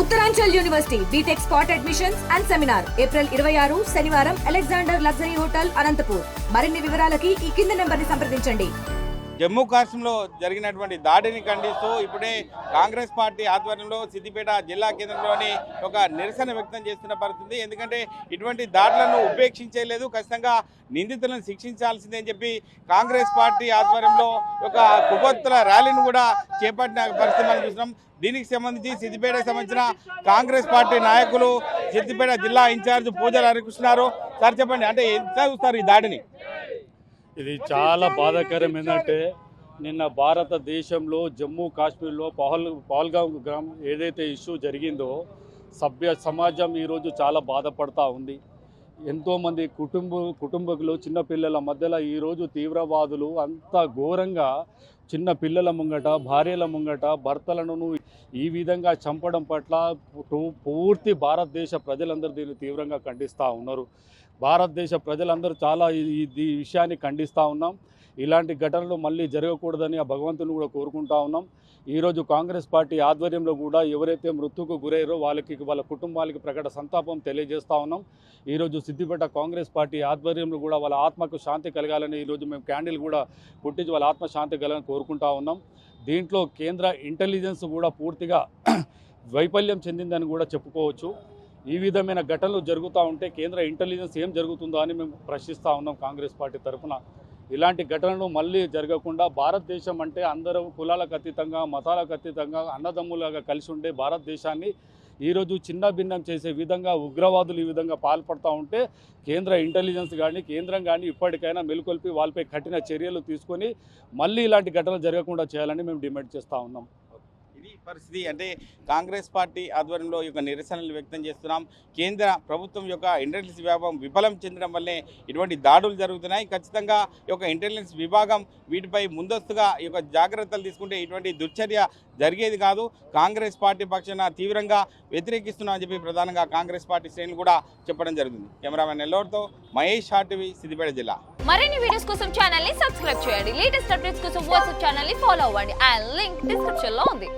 Uttaranchal university BTech spot admissions and seminar April ఇరవై ఆరు శనివారం అలెగ్జాండర్ లగ్జరీ హోటల్ అనంతపూర్. మరిన్ని వివరాలకి ఈ కింది నెంబర్ని సంప్రదించండి. జమ్మూ కాశ్మీర్లో జరిగినటువంటి దాడిని ఖండిస్తూ ఇప్పుడే కాంగ్రెస్ పార్టీ ఆధ్వర్యంలో సిద్దిపేట జిల్లా కేంద్రంలోని ఒక నిరసన వ్యక్తం చేస్తున్న పరిస్థితి. ఎందుకంటే ఇటువంటి దాడులను ఉపేక్షించలేదు ఖచ్చితంగా నిందితులను శిక్షించాల్సిందే అని చెప్పి కాంగ్రెస్ పార్టీ ఆధ్వర్యంలో ఒక కుబొత్తుల ర్యాలీని కూడా చేపట్టిన పరిస్థితి మనం చూస్తున్నాం. దీనికి సంబంధించి సిద్దిపేటకు సంబంధించిన కాంగ్రెస్ పార్టీ నాయకులు సిద్దిపేట జిల్లా ఇన్ఛార్జ్ పూజలు హరికృష్ణారు సార్ చెప్పండి అంటే ఎంత చూస్తారు ఈ దాడిని? ఇది చాలా బాధాకరం ఏంటంటే నిన్న భారతదేశంలో జమ్మూ కాశ్మీర్లో పహల్ పహల్గామ్ గ్రామం ఏదైతే ఇష్యూ జరిగిందో సభ్య సమాజం ఈరోజు చాలా బాధపడతా ఉంది. ఎంతోమంది కుటుంబ కుటుంబకులు చిన్నపిల్లల మధ్యలో ఈరోజు తీవ్రవాదులు అంత ఘోరంగా చిన్న పిల్లల ముంగట భార్యల ముంగట భర్తలను ఈ విధంగా చంపడం పట్ల పూ- పూర్తి భారతదేశ ప్రజలందరూ దీన్ని తీవ్రంగా ఖండిస్తూ ఉన్నారు. భారతదేశ ప్రజలందరూ చాలా ఈ విషయాన్ని ఖండిస్తూ ఉన్నాం. ఇలాంటి ఘటనలు మళ్ళీ జరగకూడదని ఆ భగవంతుని కూడా కోరుకుంటా ఉన్నాం. ఈరోజు కాంగ్రెస్ పార్టీ ఆధ్వర్యంలో కూడా ఎవరైతే మృత్యుకు గురయ్యారో వాళ్ళకి వాళ్ళ కుటుంబాలకి ప్రకట సంతాపం తెలియజేస్తా ఉన్నాం. ఈరోజు సిద్దిపేట కాంగ్రెస్ పార్టీ ఆధ్వర్యంలో కూడా వాళ్ళ ఆత్మకు శాంతి కలగాలని ఈరోజు మేము క్యాండిల్ కూడా పుట్టించి వాళ్ళ ఆత్మ శాంతి కలగాలని కోరుకుంటా ఉన్నాం. దీంట్లో కేంద్ర ఇంటెలిజెన్స్ కూడా పూర్తిగా వైఫల్యం చెందిందని కూడా చెప్పుకోవచ్చు. ఈ విధమైన ఘటనలు జరుగుతూ ఉంటే కేంద్ర ఇంటెలిజెన్స్ ఏం జరుగుతుందో అని మేము ప్రశ్నిస్తూ ఉన్నాం కాంగ్రెస్ పార్టీ తరఫున ఇలాంటి ఘటనలు మళ్ళీ జరగకుండా భారతదేశం అంటే అందరూ కులాలకు అతీతంగా మతాలకు అతీతంగా అన్నదమ్ములుగా కలిసి ఉండే భారతదేశాన్ని ఈరోజు చిన్న భిన్నం చేసే విధంగా ఉగ్రవాదులు ఈ విధంగా పాల్పడుతూ ఉంటే కేంద్ర ఇంటెలిజెన్స్ కానీ కేంద్రం కానీ ఇప్పటికైనా మెలుకొల్పి వాళ్ళపై కఠిన చర్యలు తీసుకొని మళ్ళీ ఇలాంటి ఘటనలు జరగకుండా చేయాలని మేము డిమాండ్ చేస్తూ ఉన్నాం. ఇది పరిస్థితి అంటే కాంగ్రెస్ పార్టీ ఆధ్వర్యంలో యొక్క నిరసనలు వ్యక్తం చేస్తున్నాం. కేంద్ర ప్రభుత్వం యొక్క ఇంటెలిజెన్స్ విభాగం విఫలం చెందడం వల్లే ఇటువంటి దాడులు జరుగుతున్నాయి. ఖచ్చితంగా యొక్క ఇంటెలిజెన్స్ విభాగం వీటిపై ముందస్తుగా ఈ యొక్క జాగ్రత్తలు తీసుకుంటే ఇటువంటి దుర్చర్య జరిగేది కాదు. కాంగ్రెస్ పార్టీ పక్షాన తీవ్రంగా వ్యతిరేకిస్తున్నామని చెప్పి ప్రధానంగా కాంగ్రెస్ పార్టీ శ్రేణులు కూడా చెప్పడం జరుగుతుంది. కెమెరామెన్ నెల్లూరుతో మహేష్ హార్టివి సిద్దిపేట జిల్లా. మరిన్ని వీడియోస్ కోసం ఛానల్ని సబ్స్క్రైబ్ చేయండి. లేటెస్ట్ అప్డేట్స్ కోసం వాట్సాప్ ఛానల్ని ఫాలో అవ్వండి. అండ్ లింక్ డిస్క్రిప్షన్లో ఉంది.